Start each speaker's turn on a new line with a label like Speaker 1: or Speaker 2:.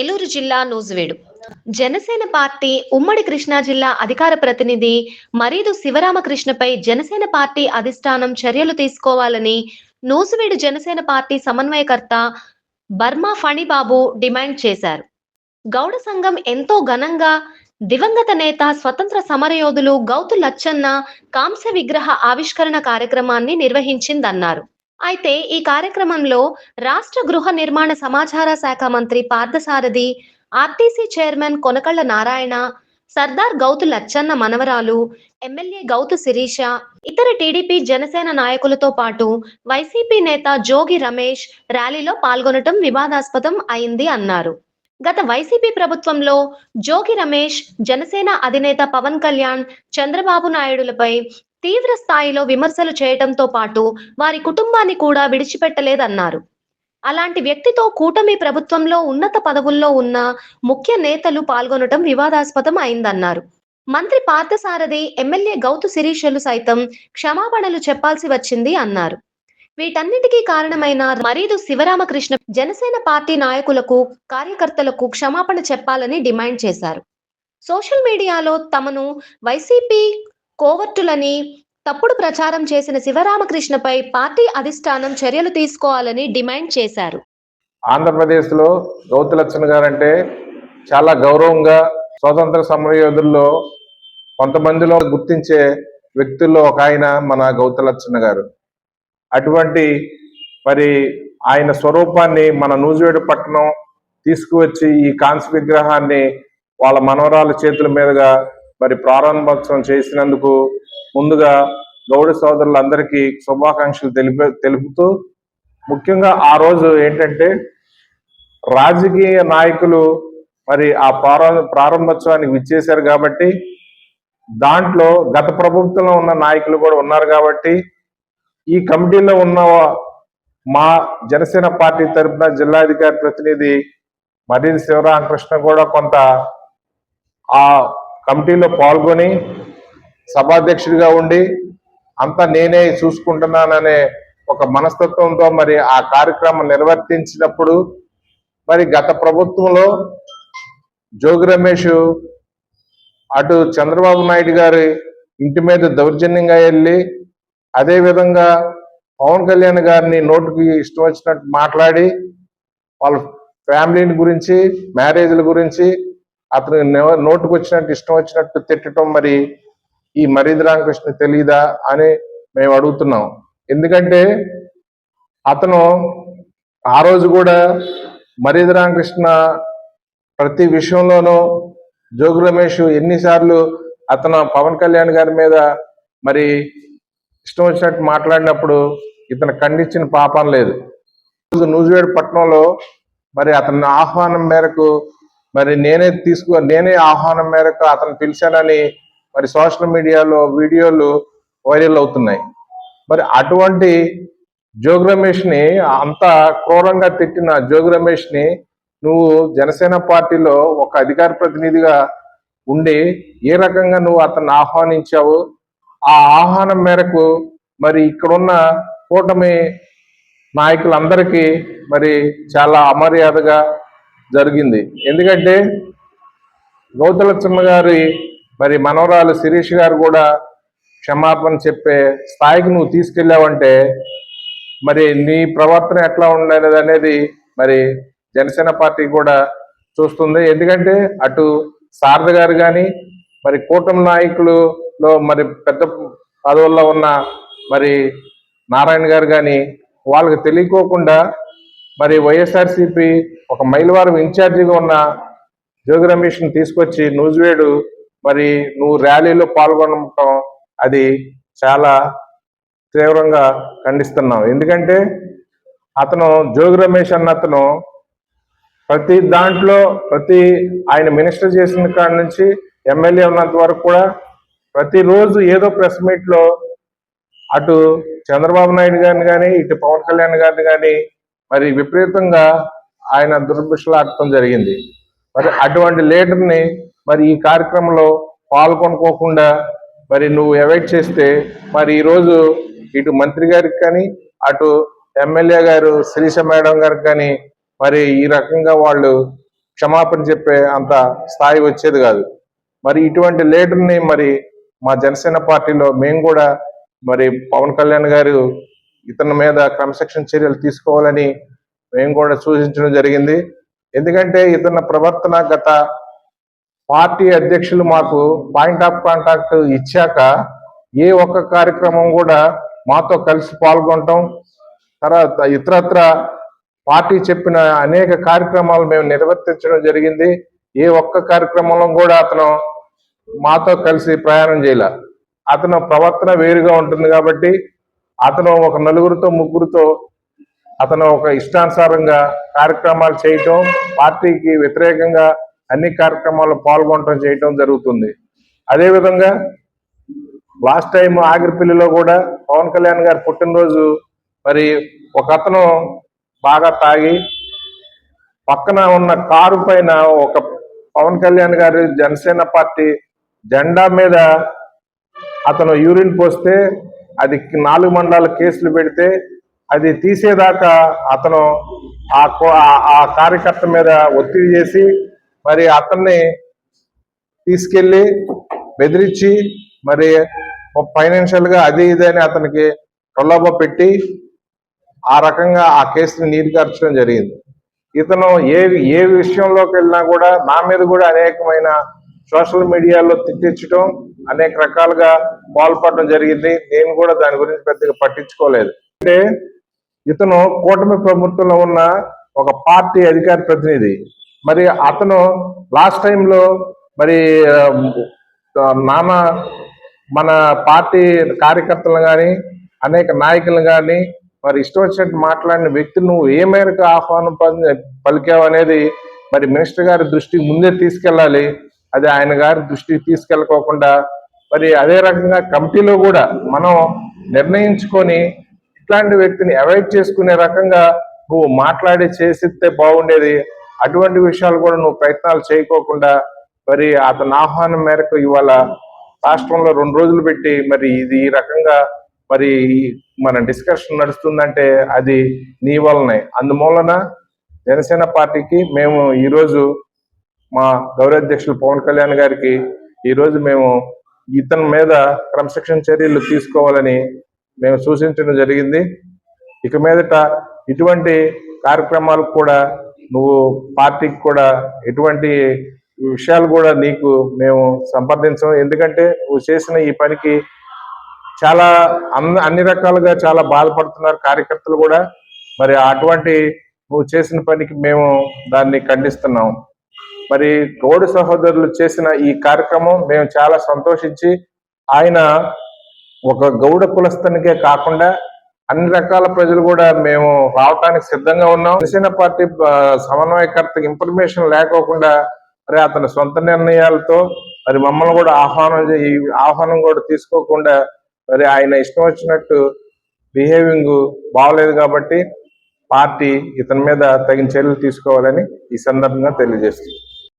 Speaker 1: ఏలూరు జిల్లా నూజివేడు. జనసేన పార్టీ ఉమ్మడి కృష్ణా జిల్లా అధికార ప్రతినిధి మరీదు శివరామకృష్ణపై జనసేన పార్టీ అధిష్టానం చర్యలు తీసుకోవాలని నూజివేడు జనసేన పార్టీ సమన్వయకర్త బర్మా ఫణిబాబు డిమాండ్ చేశారు. గౌడ సంఘం ఎంతో ఘనంగా దివంగత నేత స్వతంత్ర సమరయోధులు గౌతు లచ్చన్న కాంస్య విగ్రహ ఆవిష్కరణ కార్యక్రమాన్ని నిర్వహించిందన్నారు. అయితే ఈ కార్యక్రమంలో రాష్ట్ర గృహ నిర్మాణ సమాచార శాఖ మంత్రి పార్థసారథి ఆర్టీసీ చైర్మన్ కొనకళ్ళ నారాయణ సర్దార్ గౌతు లచ్చన్న మనవరాలు ఎమ్మెల్యే గౌతు శిరీష ఇతర టీడీపీ జనసేన నాయకులతో పాటు వైసీపీ నేత జోగి రమేష్ ర్యాలీలో పాల్గొనటం వివాదాస్పదం అయింది అన్నారు. గత వైసీపీ ప్రభుత్వంలో జోగి రమేష్ జనసేన అధినేత పవన్ కళ్యాణ్ చంద్రబాబు నాయుడులపై తీవ్ర స్థాయిలో విమర్శలు చేయటంతో పాటు వారి కుటుంబాన్ని కూడా విడిచిపెట్టలేదన్నారు. అలాంటి వ్యక్తితో కూటమి ప్రభుత్వంలో ఉన్నత పదవుల్లో ఉన్న ముఖ్య నేతలు పాల్గొనటం వివాదాస్పదం అయిందన్నారు. మంత్రి పార్థసారథి ఎమ్మెల్యే గౌతు శిరీషలు సైతం క్షమాపణలు చెప్పాల్సి వచ్చింది అన్నారు. వీటన్నిటికీ కారణమైన మరీదు శివరామకృష్ణ జనసేన పార్టీ నాయకులకు కార్యకర్తలకు క్షమాపణ చెప్పాలని డిమాండ్ చేశారు. సోషల్ మీడియాలో తమను వైసీపీ కోవర్టులని తప్పుడు ప్రచారం చేసిన శివరామకృష్ణపై పార్టీ అధిష్టానం చర్యలు తీసుకోవాలని డిమాండ్ చేశారు.
Speaker 2: ఆంధ్రప్రదేశ్లో గౌతు గారు అంటే చాలా గౌరవంగా స్వాతంత్ర సమరయోధుల్లో కొంతమందిలో గుర్తించే వ్యక్తుల్లో ఒక ఆయన మన గౌతులచ్చన్న గారు. అటువంటి మరి ఆయన స్వరూపాన్ని మన నూజివేడు పట్టణం తీసుకువచ్చి ఈ కాంస్య విగ్రహాన్ని వాళ్ళ మనవరాల చేతుల మీదుగా మరి ప్రారంభోత్సవం చేసినందుకు ముందుగా గౌడ సోదరులందరికీ శుభాకాంక్షలు తెలిపే తెలుపుతూ ముఖ్యంగా ఆ రోజు ఏంటంటే రాజకీయ నాయకులు మరి ఆ ప్రారంభ ప్రారంభోత్సవానికి విచ్చేశారు కాబట్టి దాంట్లో గత ప్రభుత్వంలో ఉన్న నాయకులు కూడా ఉన్నారు కాబట్టి ఈ కమిటీలో ఉన్న మా జనసేన పార్టీ తరఫున జిల్లాధికారి ప్రతినిధి మర్రి శివరామకృష్ణ కూడా కొంత ఆ కమిటీలో పాల్గొని సభాధ్యక్షుడిగా ఉండి అంతా నేనే చూసుకుంటున్నాననే ఒక మనస్తత్వంతో మరి ఆ కార్యక్రమం నిర్వర్తించినప్పుడు మరి గత ప్రభుత్వంలో జోగి రమేష్ అటు చంద్రబాబు నాయుడు గారి ఇంటి మీద దౌర్జన్యంగా వెళ్ళి అదేవిధంగా పవన్ కళ్యాణ్ గారిని నోటుకి ఇష్టం వచ్చినట్టు మాట్లాడి వాళ్ళ ఫ్యామిలీని గురించి మ్యారేజ్ల గురించి అతను నోటుకు వచ్చినట్టు ఇష్టం వచ్చినట్టు తిట్టడం మరి ఈ మరీది రామకృష్ణ తెలీదా అని మేము అడుగుతున్నాం. ఎందుకంటే అతను ఆ రోజు కూడా మరీది రామకృష్ణ ప్రతి విషయంలోనూ జోగు రమేష్ ఎన్నిసార్లు అతను పవన్ కళ్యాణ్ గారి మీద మరి ఇష్టం వచ్చినట్టు మాట్లాడినప్పుడు ఇతను ఖండించిన పాపం లేదు. ఈరోజు నూజివేడు పట్టణంలో మరి అతని ఆహ్వానం మేరకు మరి నేనే తీసుకు నేనే ఆహ్వానం మేరకు అతను పిలిచానని మరి సోషల్ మీడియాలో వీడియోలు వైరల్ అవుతున్నాయి. మరి అటువంటి జోగి ని అంత క్రూరంగా తిట్టిన జోగి ని నువ్వు జనసేన పార్టీలో ఒక అధికార ప్రతినిధిగా ఉండి ఏ రకంగా నువ్వు అతన్ని ఆహ్వానించావు? ఆ ఆహ్వానం మేరకు మరి ఇక్కడున్న కూటమి నాయకులందరికీ మరి చాలా అమర్యాదగా జరిగింది. ఎందుకంటే గౌతలక్ష్మ గారి మరి మనవరాలు శిరీష్ గారు కూడా క్షమాపణ చెప్పే స్థాయికి నువ్వు తీసుకెళ్ళావంటే మరి నీ ప్రవర్తన ఎట్లా ఉండేది అనేది మరి జనసేన పార్టీ కూడా చూస్తుంది. ఎందుకంటే అటు శారద గారు కానీ మరి కూటమి నాయకులులో మరి పెద్ద పదవుల్లో ఉన్న మరి నారాయణ గారు కానీ వాళ్ళకి తెలియకోకుండా మరి వైఎస్ఆర్సిపి ఒక మైలవారం ఇన్ఛార్జిగా ఉన్న జోగి రమేష్ని తీసుకొచ్చి నూజివేడు మరి నువ్వు ర్యాలీలో పాల్గొనటం అది చాలా తీవ్రంగా ఖండిస్తున్నాం ఎందుకంటే అతను జోగి రమేష్ అన్న అతను ప్రతి దాంట్లో ప్రతి ఆయన మినిస్టర్ చేసిన కాడ నుంచి ఎమ్మెల్యే ఉన్నంత వరకు కూడా ప్రతిరోజు ఏదో ప్రెస్ మీట్లో అటు చంద్రబాబు నాయుడు గారిని కానీ ఇటు పవన్ కళ్యాణ్ గారిని కానీ మరి విపరీతంగా ఆయన దుర్భిక్షలాడటం జరిగింది. మరి అటువంటి లీడర్ని మరి ఈ కార్యక్రమంలో పాల్గొనుకోకుండా మరి నువ్వు అవాయిడ్ చేస్తే మరి ఈరోజు ఇటు మంత్రి గారికి కానీ అటు ఎమ్మెల్యే గారు శిరీష మేడం గారికి కానీ మరి ఈ రకంగా వాళ్ళు క్షమాపణ చెప్పే అంత స్థాయి వచ్చేది కాదు. మరి ఇటువంటి లీడర్ని మరి మా జనసేన పార్టీలో మేము కూడా మరి పవన్ కళ్యాణ్ గారు ఇతని మీద క్రమశిక్షణ చర్యలు తీసుకోవాలని మేము కూడా సూచించడం జరిగింది. ఎందుకంటే ఇతని ప్రవర్తన గత పార్టీ అధ్యక్షులు మాకు పాయింట్ ఆఫ్ కాంటాక్ట్ ఇచ్చాక ఏ ఒక్క కార్యక్రమం కూడా మాతో కలిసి పాల్గొనటం తర్వాత ఇతరత్ర పార్టీ చెప్పిన అనేక కార్యక్రమాలు మేము నిర్వర్తించడం జరిగింది. ఏ ఒక్క కార్యక్రమంలో కూడా అతను మాతో కలిసి ప్రయాణం చేయాల. అతను ప్రవర్తన వేరుగా ఉంటుంది కాబట్టి అతను ఒక నలుగురితో ముగ్గురితో అతను ఒక ఇష్టానుసారంగా కార్యక్రమాలు చేయటం పార్టీకి వ్యతిరేకంగా అన్ని కార్యక్రమాల్లో పాల్గొనటం చేయటం జరుగుతుంది. అదేవిధంగా లాస్ట్ టైం ఆగిరిపల్లిలో కూడా పవన్ కళ్యాణ్ గారి పుట్టినరోజు మరి ఒక అతను బాగా తాగి పక్కన ఉన్న కారు పైన ఒక పవన్ కళ్యాణ్ గారి జనసేన పార్టీ జెండా మీద అతను యూరిన్ పోస్తే అది నాలుగు మండలాల కేసులు పెడితే అది తీసేదాకా అతను ఆ కో- ఆ- కార్యకర్త మీద ఒత్తిడి చేసి మరి అతన్ని తీసుకెళ్ళి బెదిరించి మరి ఫైనాన్షియల్గా అది ఇది అని అతనికి ప్రలోభ పెట్టి ఆ రకంగా ఆ కేసుని నీరుగార్చడం జరిగింది. ఇతను ఏ ఏ విషయంలోకి వెళ్ళినా కూడా నా మీద కూడా అనేకమైన సోషల్ మీడియాలో తిట్టించడం అనేక రకాలుగా పాల్పడడం జరిగింది. నేను కూడా దాని గురించి పెద్దగా పట్టించుకోలేదు. అంటే ఇతను కూటమి ప్రభుత్వంలో ఉన్న ఒక పార్టీ అధికార ప్రతినిధి. మరి అతను లాస్ట్ టైంలో మరి నానా మన పార్టీ కార్యకర్తలను కానీ అనేక నాయకులను కానీ మరి ఇష్టం వచ్చినట్టు మాట్లాడిన వ్యక్తి నువ్వు ఏ మేరకు ఆహ్వానం పలికావు అనేది మరి మినిస్టర్ గారి దృష్టికి ముందే తీసుకెళ్ళాలి. అది ఆయన గారి దృష్టికి తీసుకెళ్ళకోకుండా మరి అదే రకంగా కమిటీలో కూడా మనం నిర్ణయించుకొని ఇట్లాంటి వ్యక్తిని అవాయిడ్ చేసుకునే రకంగా నువ్వు మాట్లాడి చేసిస్తే బాగుండేది. అటువంటి విషయాలు కూడా నువ్వు ప్రయత్నాలు చేయకోకుండా మరి అతని ఆహ్వానం మేరకు ఇవాళ రాష్ట్రంలో రెండు రోజులు పెట్టి మరి ఇది ఈ రకంగా మరి మన డిస్కషన్ నడుస్తుందంటే అది నీ వలనే అందుమూలన జనసేన పార్టీకి మేము ఈరోజు మా గౌరవాధ్యక్షులు పవన్ కళ్యాణ్ గారికి ఈరోజు మేము ఇతని మీద క్రమశిక్షణ చర్యలు తీసుకోవాలని మేము సూచించడం జరిగింది. ఇక మీదట ఇటువంటి కార్యక్రమాలకు కూడా నువ్వు పార్టీకి కూడా ఎటువంటి విషయాలు కూడా నీకు మేము సంప్రదించం ఎందుకంటే నువ్వు చేసిన ఈ పనికి చాలా అన్ని అన్ని రకాలుగా చాలా బాధపడుతున్నారు కార్యకర్తలు కూడా. మరి అటువంటి నువ్వు చేసిన పనికి మేము దాన్ని ఖండిస్తున్నాం మరి తోడు సహోదరులు చేసిన ఈ కార్యక్రమం మేము చాలా సంతోషించి ఆయన ఒక గౌడ కులస్థనికే కాకుండా అన్ని రకాల ప్రజలు కూడా మేము రావటానికి సిద్ధంగా ఉన్నాం. జనసేన పార్టీ సమన్వయకర్తకి ఇన్ఫర్మేషన్ లేకోకుండా మరి అతని సొంత నిర్ణయాలతో మరి మమ్మల్ని కూడా ఆహ్వానం చే- ఆహ్వానం కూడా తీసుకోకుండా మరి ఆయన ఇష్టం వచ్చినట్టు బిహేవింగ్ బాగలేదు కాబట్టి పార్టీ ఇతని మీద తగిన చర్యలు తీసుకోవాలని ఈ సందర్భంగా తెలియజేస్తుంది